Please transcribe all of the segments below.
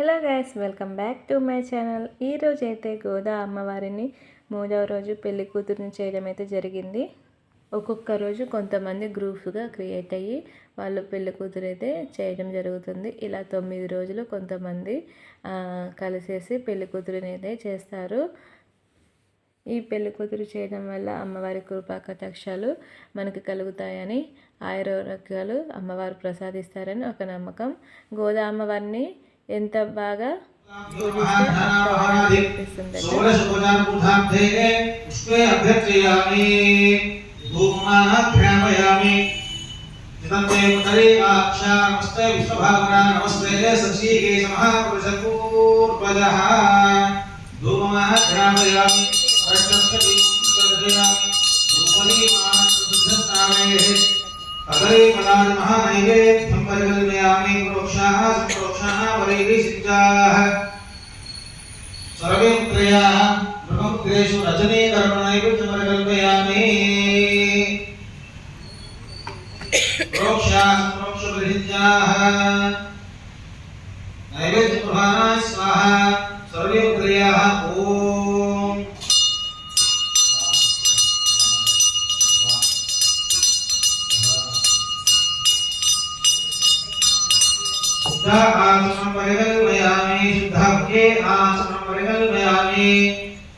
Hello guys welcome back to my channel. ఈరోజు అయితే గోదా అమ్మవారిని మూడవ రోజు పెళ్ళి కూతురుని చేయడం అయితే జరిగింది. ఒక్కొక్క రోజు కొంతమంది గ్రూప్స్గా క్రియేట్ అయ్యి వాళ్ళు పెళ్ళి కూతురు అయితే చేయడం జరుగుతుంది. ఇలా తొమ్మిది రోజులు కొంతమంది కలిసేసి పెళ్ళి కూతురుని అయితే చేస్తారు. ఈ పెళ్ళి కూతురు చేయడం వల్ల అమ్మవారి కృపా కటాక్షాలు మనకు కలుగుతాయని ఆయురోగ్యాలు అమ్మవారు ప్రసాదిస్తారని ఒక నమ్మకం. గోదా అమ్మవారిని ఎంత బాగా పూజిస్తే అంత వరాలు చూపిస్తుందట षोडशपूजापूर्धाब्धे पुष्पे अभ्यर्चयामि धूमाः ध्यापयामि चितं ते उदरे आक्षा नमस्ते विश्वभावना नमस्ते सचीकेश महापुरुषपूर्वजः धूमाः ध्यापयामि वर्षस्य विवर्जयामि धूपदीपाः प्रसिद्धस्नानेः कदली पदार्थ महानैवेद्यं परिकल्पयामि प्रोक्षाः सम्प्रोक्षाः वरैः सर्वे पुत्रयाः ब्रह्मपुत्रेषु रजने कर्मणैवेद्यमकल्पयामि प्रोक्षाः प्रोक्षप्रसिद्धाः नैवेद्यप्रभाना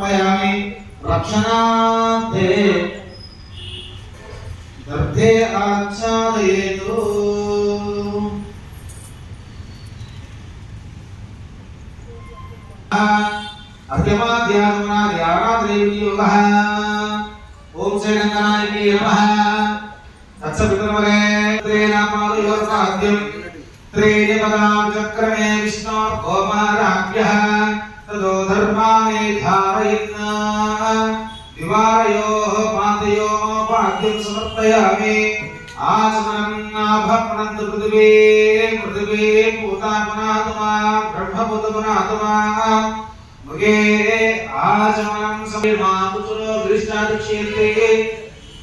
समर्पयामि। रक्षणार्थे। गर्भे आच्छादयेतु। अर्घ्यमाध्यात्मनार्यारात्रियोगः ॐ श्रीरङ्गनायकी नमः। तत्सवितुर्वरे त्रेणापादयोर्साध्यं त्रीनिपदाचक्रमे विष्णोर्गोमाराभ्यः ततो धर्माणि धारयन् दिवारयोः पादयोः पाद्यं समर्पयामि आचमनन्नाभप्रणन्त पृथिवी पृथिवी भूतात्मनात्मा ब्रह्मभूतपुनात्मा मृगे आचमनं समिमातुरो दृष्टादिक्षेत्रे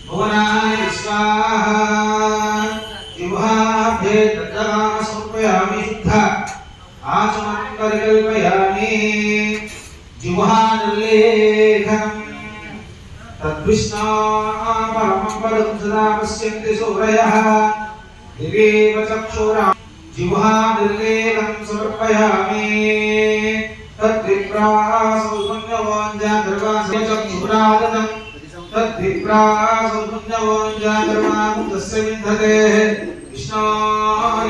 भुवनानि विश्वाः तद्विष्णा परमं पदं सदा पश्यन्ति सूरयः। दिवेव चक्षुरा जिह्वा निर्लेखं समर्पयामि। तद्विप्रासौपुण्यवाञ्जागर्वास्य चक्षुरादनं तद्विप्रासौपुण्यवाञ्जागर्वां तस्य विन्दते। विष्णो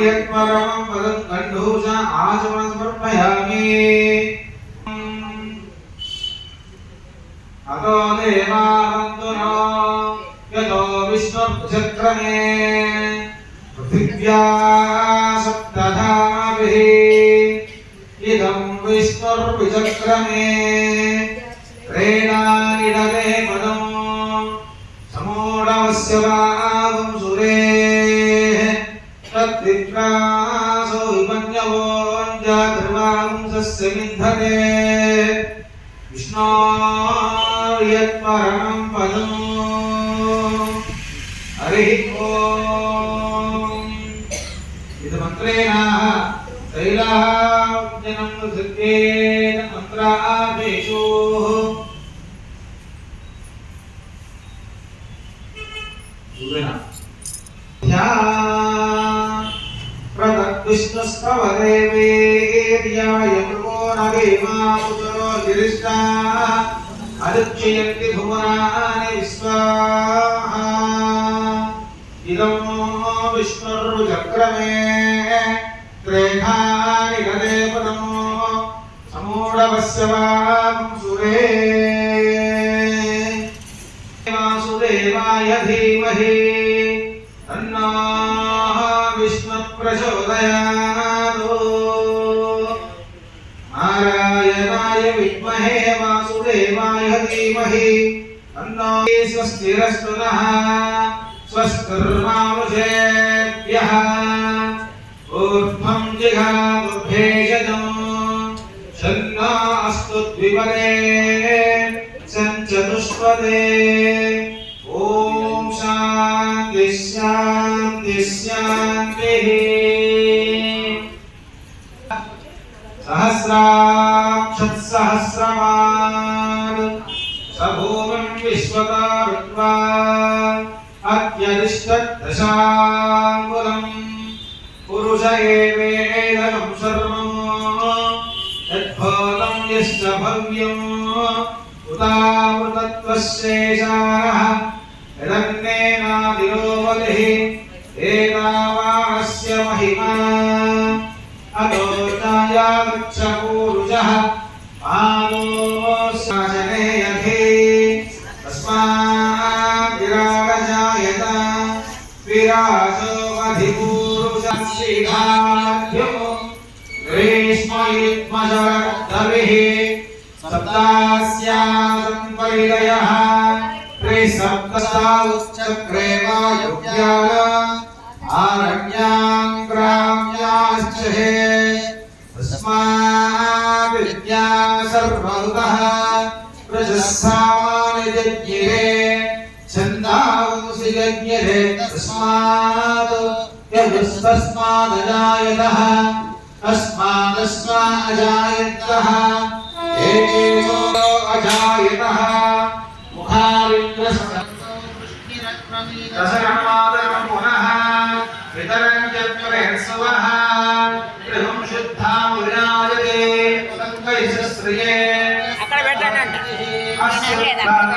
यत्परमं पदं कण्डूष आचमनं समर्पयामि। अतो देवावन्तु नो यतो विष्णुचक्रमे पृथिव्या सप्तधाभिः, इदं विष्णुर्विचक्रमे प्रेणानिडमे पदम् समोढवस्य वागं सुरेः, तद्विप्रासो विपन्यवोञ्जातिर्वांसस्य विन्धते विष्णो యత్మరణం పదం హరి ఓం ఇది మంత్రేణ తైలాజనం సిద్ధేన మంత్రాదేశో విష్ణుస్తవ దేవేర్యాయ నమో నవేమా పుత్రో గిరిష్టా అదక్షయంతి భువనాని విశ్వాహ ఇదం విష్ణుర్చక్రమే త్రేఘాని గదేపదం సమూఢవస్య వా स्वस्तिर्मानुषेभ्यः ऊर्ध्वं जिघामुर्भेषजम् शन्नो अस्तु द्विपदे सञ्चतुष्पदे। ॐ शान्ति शान्ति शान्तिः। सहस्राक्षत्सहस्रवान्। स विश्वता कृत्वा अत्यरिष्टदशाङ्गुलम् पुरुष एवेदनं सर्वम्। यद्भूतं यश्च भव्यम्। उदावृतत्वशेषाः यदन्नेनादिरो एतावानस्य महिमा। अतो चायागच्छ पूरुषः आलो विराजो अधिपूरुषः श्रीघाढ्यो ग्रीष्मयुग्मशरद्दविः सप्तास्यासन् परिदयः त्रिसप्तसा उच्चक्रे वायुव्याल आरण्याम् ग्राम्याश्च हे तस्माद्विद्या सर्वहुतः प्रजस्सामानिजज्ञिरे छन्दांसि यज्ञिरे अस्मात् यदुस्मस्मादजायतः अस्मादस्मा अजायतः एकेनो अजायतः मुखारिन्द्रसरमादरं पुनः पितरं च प्रहत्सवः गृहं शुद्धामुराजते उदङ्गैः श्रिये अश्रुद्धाः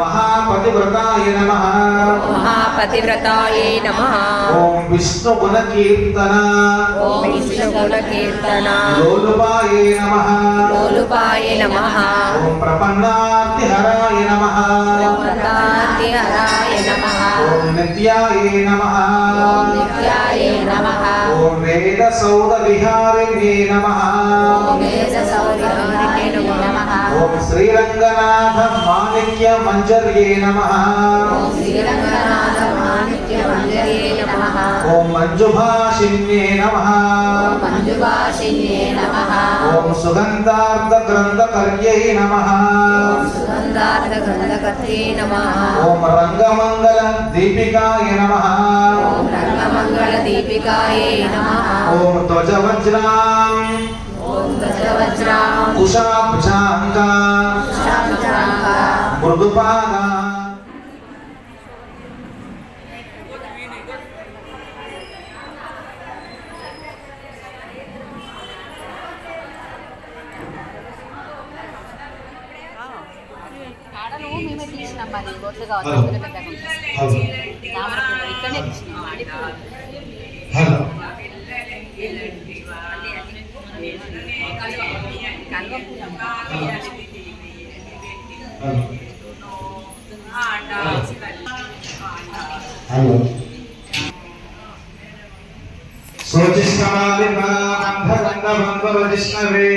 महापतिव्रताय नमः महापतिव्रताय नमः ॐ विष्णुगुणकीर्तना ॐ विष्णुगुणकीर्तना लोलुपाय नमः लोलुपाय नमः ॐ प्रपन्नार्तिहराय नमः प्रपन्नार्तिहराय नमः ॐ नित्याय नमः ॐ नित्याय नमः ॐ वेदसौदविहारिणे नमः ॐ वेदसौद ఓం శ్రీరంగనాథ మాణిక్య మంజర్యే నమ. ఓం మంజుభాషిణ్యే నమ. ఓం సుగంధార్థ గ్రంథకర్యై నమ. ఓం రంగమంగళ దీపికాయ నమ. ఓం రంగమంగళ దీపికాయ నమ. ఓం ధ్వజవజ్రాం కుశాబ్జాంగ మృదుపాద హలో. हेलो सोचिष्ठमादिमान्धगन्धभङ्गवजिष्णवे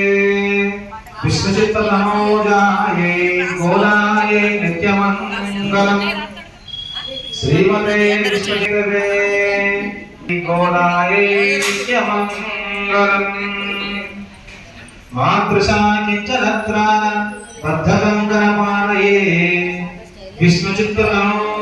विष्णुचित्तनमोजाये गोलाये नित्यमङ्गलम् श्रीमते विष्णुचित्तवे गोलाये नित्यमङ्गलम् మాతృశా కించనత్రాన బద్ధగంగన పాలయే విష్ణుచిత్తనో